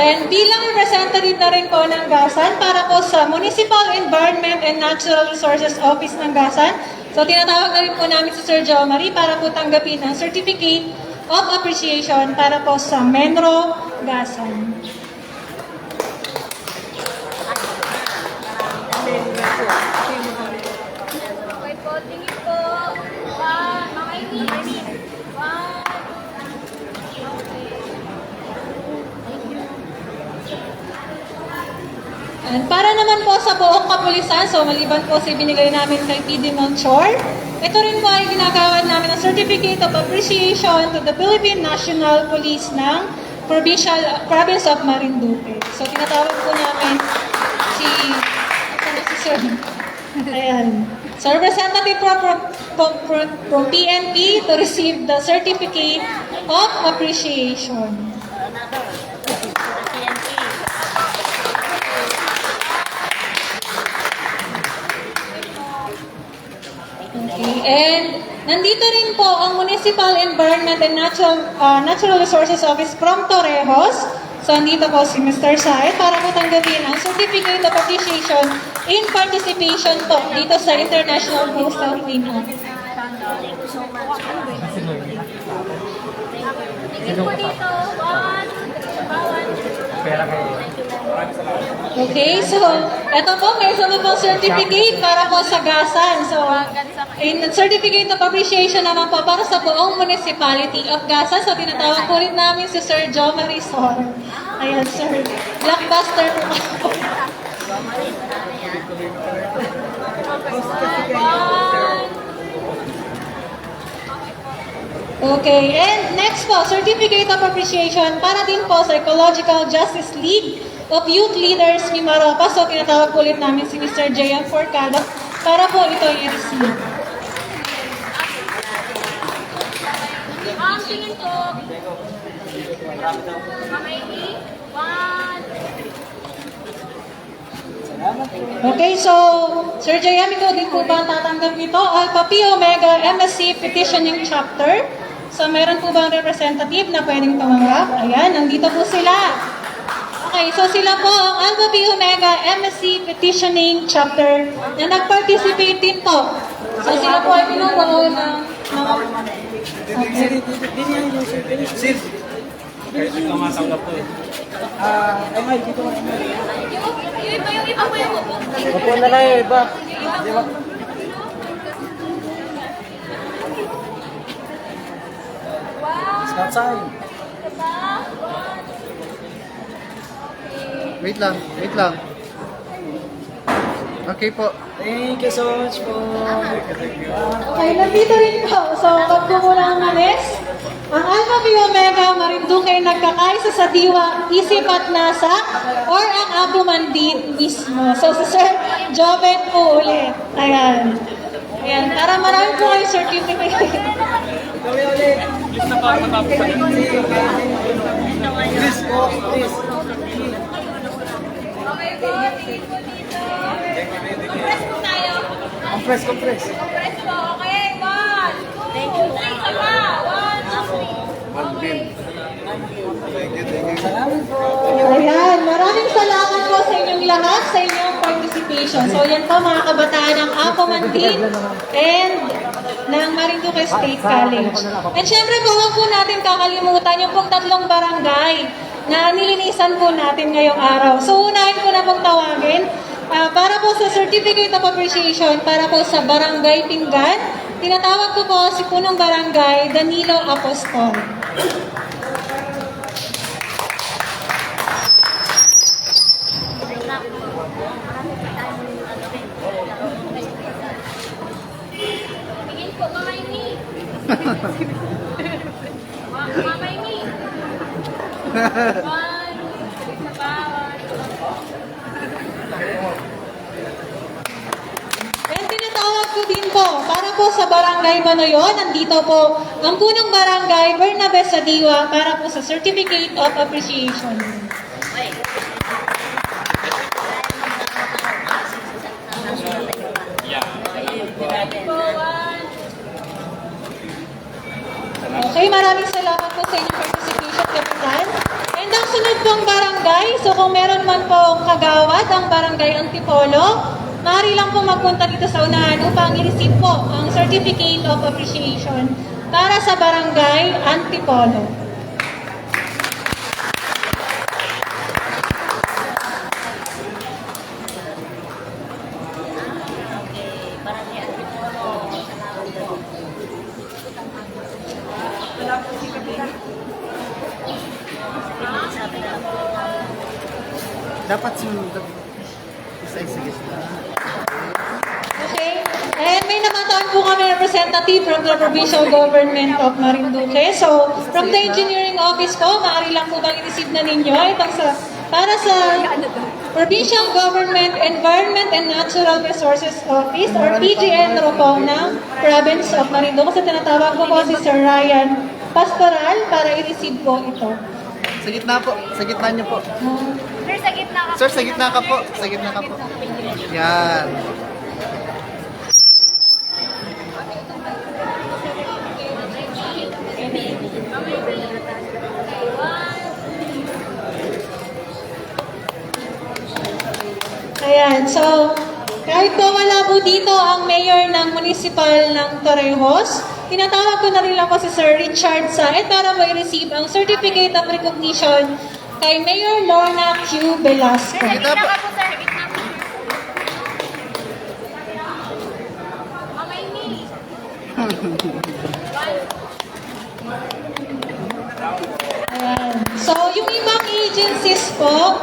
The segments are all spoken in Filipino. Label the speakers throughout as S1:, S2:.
S1: And bilang representative na rin po ng GASAN para po sa Municipal Environment and Natural Resources Office ng GASAN. So tinatawag na rin po namin si Sir Jo Marie para po tanggapin ang Certificate of Appreciation para po sa Menro GASAN.
S2: Okay po, tingin po. One, mga ini. One.
S1: And para naman po sa buong kapulisan, so maliban po sa binigay namin kay PD Monchor, ito rin po ay ginagawa namin ng Certificate of Appreciation to the Philippine National Police ng Provincial, Province of Marinduque. So tinatawag po namin si, si Sir? Ayan. So representative from, from, from, from PNP to receive the Certificate of Appreciation. Okay, and nandito rin po ang Municipal Environment and Natural, uh, Natural Resources Office from Torrejos. So, nandito po si Mr. Sae para po tanggapin ang Certificate of Appreciation in Participation po dito sa International Coastal Cleanup.
S2: Tingin po dito. One. Bawal.
S1: Okay, so, eto po, may isa pong certificate para po sa GASAN. So, in certificate of appreciation naman po para sa buong municipality of GASAN. So, tinatawag po rin namin si Sir Joe Marisol. Ayan, sir. Blockbuster po. Okay, and next po, Certificate of Appreciation para din po sa Ecological Justice League of Youth Leaders Mimaropa. So, tinatawag ulit namin si Mr. J.M. Forcado para po ito i-receive.
S2: Ang tingin. One.
S1: Okay, so, Sir J.M., ikaw din po ba ang tatanggap nito? Alpha Pi Omega MSC Petitioning Chapter. So, meron po bang representative na pwedeng tumanggap? Ayan, nandito po sila. Okay, so sila po ang Alpha Pi Omega MSC Petitioning Chapter na nag-participate din po. So, sila po ay pinubuo ng mga... Okay.
S3: Sir, kahit nagkamatanggap to eh. Ah, ay may, dito ka naman.
S2: Yung, yung iba, yung iba po yung upo.
S3: Upo na lang eh, iba. Di ba?
S2: One.
S3: Stop sign.
S2: Isa.
S4: Wait lang, wait lang. Okay po.
S3: Thank you so much po.
S1: Okay, nandito rin po. So, wag ko muna umalis. Ang Alpha Phi Omega Marinduque ay nagkakaisa sa diwa, isip at nasa, or ang Abu Mandin mismo. So, si Sir Jovet po ulit. Ayan. Ayan, para marami po kayo certificate.
S3: Kami ulit. Please please.
S2: Tingin po dito. Compress po tayo.
S3: Compress, compress.
S2: Compress po. Okay, one, two, three, isa pa. One, two, three. Okay.
S3: Salamat po.
S1: Ayan, maraming salamat po sa inyong lahat sa inyong participation. So, yan po mga kabataan ng Apo Mandin and ng Marinduque State College. And syempre po, huwag po natin kakalimutan yung pong tatlong barangay na nilinisan po natin ngayong araw. So, unahin ko na pong tawagin ah, para po sa Certificate of Appreciation para po sa Barangay Pinggan. Tinatawag ko po si Punong Barangay Danilo Apostol.
S2: One.
S1: And tinatawag ko din po, para po sa Barangay Manoyon, nandito po ang punong barangay Bernabe sa Diwa para po sa Certificate of Appreciation. Okay, maraming salamat po sa inyong participation, Kapitan. Ang sunod pong barangay, so kung meron man pong kagawad ang barangay Antipolo, maaari lang po magpunta dito sa unahan upang i-receive po ang Certificate of Appreciation para sa barangay Antipolo.
S4: Dapat sumunod. Isa-isa.
S1: Okay. And may namataan po kami representative from the Provincial Government of Marinduque. So, from the engineering office po, maaari lang po bang i-receive na ninyo itong sa, para sa Provincial Government Environment and Natural Resources Office or PGNRO po ng Province of Marinduque. Kasi tinatawag ko po si Sir Ryan Pastoral para i-receive po ito.
S4: Sa gitna po. Sa gitna niyo po.
S2: Ka.
S4: Sir, sa gitna ka po. Sa gitna ka po. Yan.
S1: Ayan, so kahit po wala po dito ang mayor ng municipal ng Torrejos, tinatawag ko na rin lang po si Sir Richard Saet para mo i-receive ang Certificate of Recognition kay Mayor Lorna Q. Velasco.
S4: Gitna po.
S1: So, yung ibang agencies po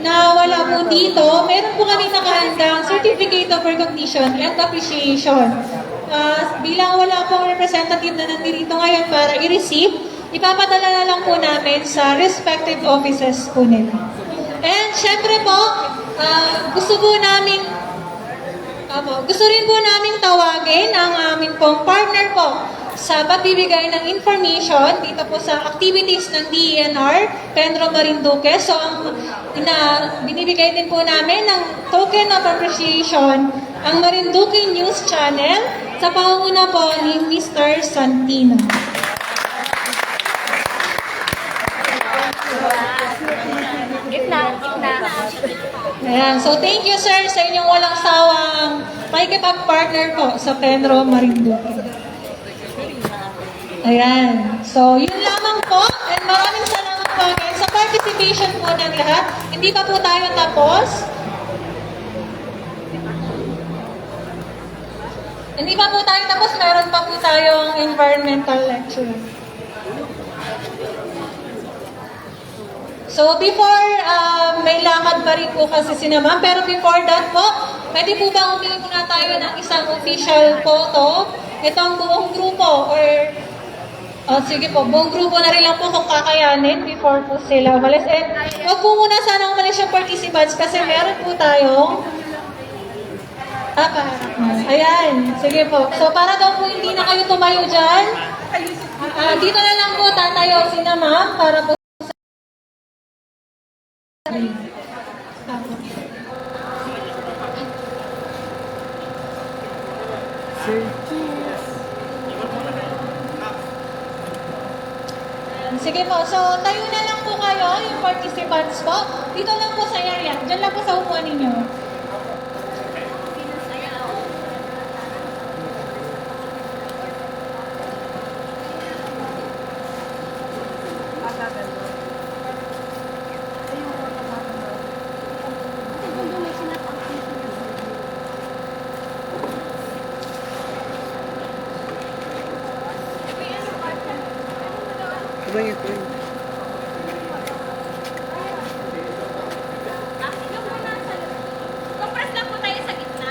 S1: na wala po dito, meron po kami nakahandang Certificate of Recognition and Appreciation. Ah, bilang wala pong representative na nandito ngayon para i-receive, ipapadala na lang po namin sa respective offices po nila. And syempre po, ah, gusto po namin Opo. Gusto rin po namin tawagin ang aming pong partner po sa pagbibigay ng information dito po sa activities ng DENR, Pedro Marinduque. So, ang ina, binibigay din po namin ng token of appreciation ang Marinduque News Channel sa pangunguna po ni Mr. Santino.
S2: Gitna, gitna.
S1: Ayan. So, thank you, sir, sa inyong walang sawang pakikipag-partner po sa Pedro Marinduque. Ayan. So, yun lamang po. And maraming salamat po again sa participation po ng lahat. Hindi pa po tayo tapos. Hindi pa po tayo tapos. Meron pa po tayong environmental lecture. So before, uh, may lakad pa rin po kasi si. Pero before that po, pwede po ba humingi muna tayo ng isang official photo? Itong buong grupo or Oh, sige po, buong grupo na rin lang po kung kakayanin before po sila umalis. And wag po muna sana umalis yung participants kasi meron po tayong Ah. Ayan, sige po. So, para daw po hindi na kayo tumayo dyan, ah, dito na lang po tatayo si ma'am para po Sige po, so tayo na lang po kayo, yung participants po. Dito lang po sa area, dyan lang po sa upuan ninyo.
S4: Ito yun, ito yun.
S2: Yung muna sa Compress lang po tayo sa gitna.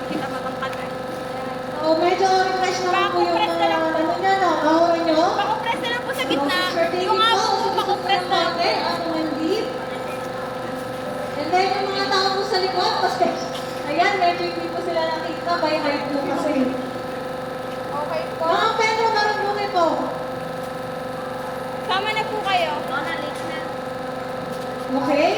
S2: Hindi ka makangkatay.
S1: So, medyo refresh naman po yung mga ano nyo, no, aura nyo.
S2: Pakompress na lang po sa gitna.
S1: Sure, thank
S2: Yung
S1: you
S2: nga
S1: po.
S2: po, pakompress na.
S1: Ate, ako mandit. And then, yung mga tao po kasi, ayan, medyo hindi po sila nakita by height po kasi.
S2: Okay po.
S1: Mga Pedro Marunong po.
S2: Sama na po kayo.
S1: Okay?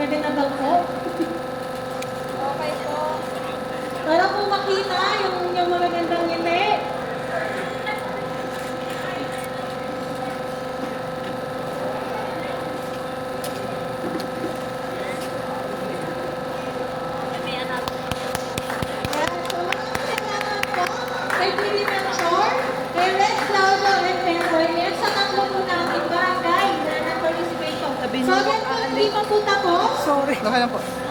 S1: Pwede na daw po.
S2: Okay po.
S1: Para po makita yung, yung magagandang ngiti. So salamat po hindi pa po tapos.
S4: Sorry. Okay lang po.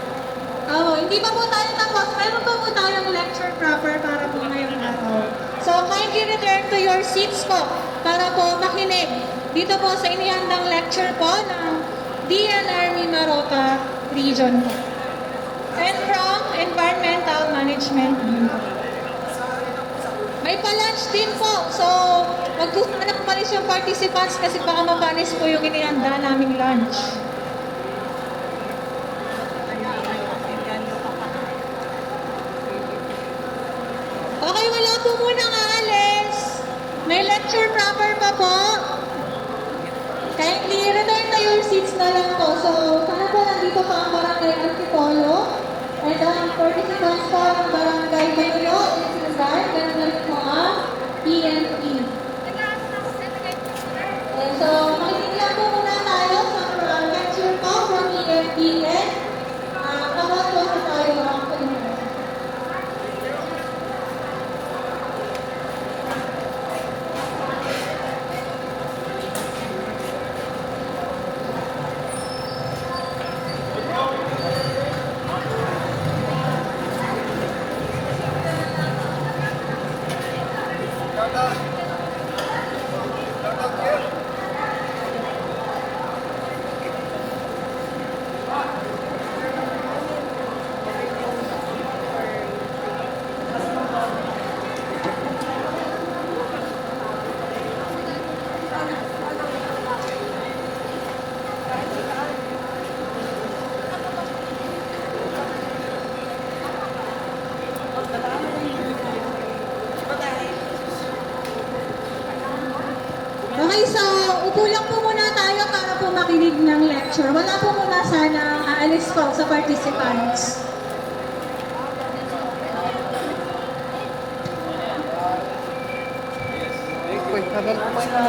S1: Oo, hindi pa po tayo tapos. Meron pa po tayong lecture proper para po ngayong araw. So, kindly return to your seats po para po makinig dito po sa inihandang lecture po ng DNR Mimaropa Region po. And from Environmental Management Bureau. May pa-lunch din po. So, wag po sana pumalis yung participants kasi baka mapanis po yung inihanda naming lunch. Okay, wala po munang aalis. May lecture pa po. Kindly return to your seats na lang po. So, sana po nandito pa ang barangay Antipolo. And ang participants po ng barangay Manilo, Insulan, ganun na rin po ang PNP. And so, makinig lang po muna tayo sa uh, lecture po from PNP and uh, kapag po sa tayo ang pangyayari. Okay, so upo lang po muna tayo para po makinig ng lecture. Wala po muna sana aalis po sa participants.
S4: Uy, tagal ko pa yung